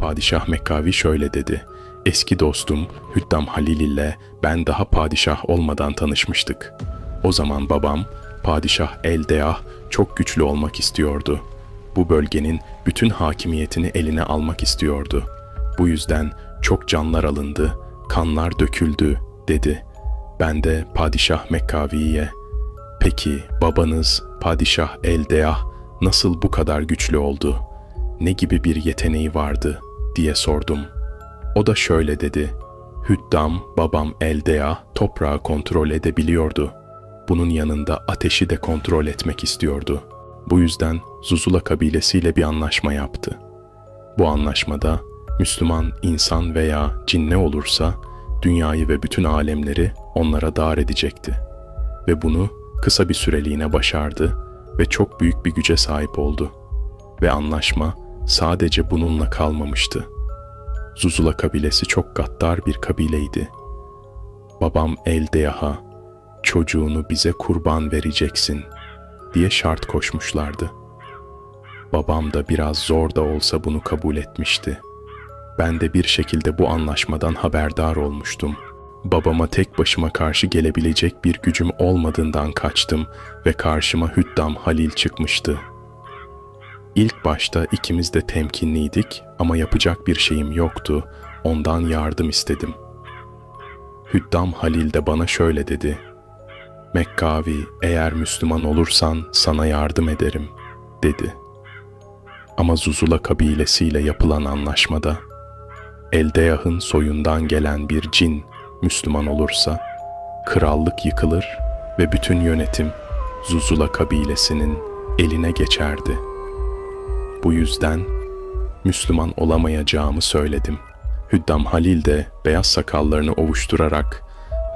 Padişah Mekkavi şöyle dedi. Eski dostum Hüddam Halil ile ben daha padişah olmadan tanışmıştık. O zaman babam Padişah Eldeah çok güçlü olmak istiyordu. Bu bölgenin bütün hakimiyetini eline almak istiyordu. Bu yüzden çok canlar alındı, kanlar döküldü dedi. Ben de Padişah Mekkavi'ye Peki babanız Padişah Eldeah nasıl bu kadar güçlü oldu? Ne gibi bir yeteneği vardı diye sordum. O da şöyle dedi. Hüddam babam Eldeah toprağı kontrol edebiliyordu. Bunun yanında ateşi de kontrol etmek istiyordu. Bu yüzden Zuzula kabilesiyle bir anlaşma yaptı. Bu anlaşmada Müslüman insan veya cin ne olursa dünyayı ve bütün alemleri onlara dar edecekti. Ve bunu kısa bir süreliğine başardı ve çok büyük bir güce sahip oldu. Ve anlaşma sadece bununla kalmamıştı. Zuzula kabilesi çok gaddar bir kabileydi. Babam Eldeyaha, çocuğunu bize kurban vereceksin diye şart koşmuşlardı. Babam da biraz zor da olsa bunu kabul etmişti. Ben de bir şekilde bu anlaşmadan haberdar olmuştum. Babama tek başıma karşı gelebilecek bir gücüm olmadığından kaçtım ve karşıma Hüddam Halil çıkmıştı. İlk başta ikimiz de temkinliydik ama yapacak bir şeyim yoktu. Ondan yardım istedim. Hüddam Halil de bana şöyle dedi. Mekkavi, eğer Müslüman olursan sana yardım ederim, dedi. Ama Zuzula kabilesiyle yapılan anlaşmada, Eldeyah'ın soyundan gelen bir cin Müslüman olursa, krallık yıkılır ve bütün yönetim Zuzula kabilesinin eline geçerdi. Bu yüzden Müslüman olamayacağımı söyledim. Hüddam Halil de beyaz sakallarını ovuşturarak,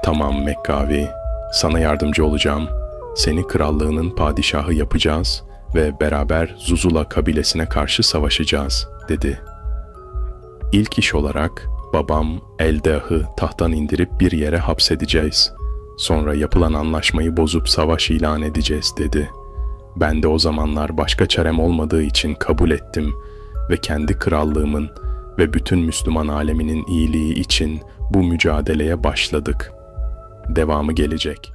''Tamam Mekkavi, sana yardımcı olacağım. Seni krallığının padişahı yapacağız ve beraber Zuzula kabilesine karşı savaşacağız.'' dedi. İlk iş olarak babam Eldah'ı tahttan indirip bir yere hapsedeceğiz. Sonra yapılan anlaşmayı bozup savaş ilan edeceğiz dedi. Ben de o zamanlar başka çarem olmadığı için kabul ettim ve kendi krallığımın ve bütün Müslüman aleminin iyiliği için bu mücadeleye başladık. Devamı gelecek.''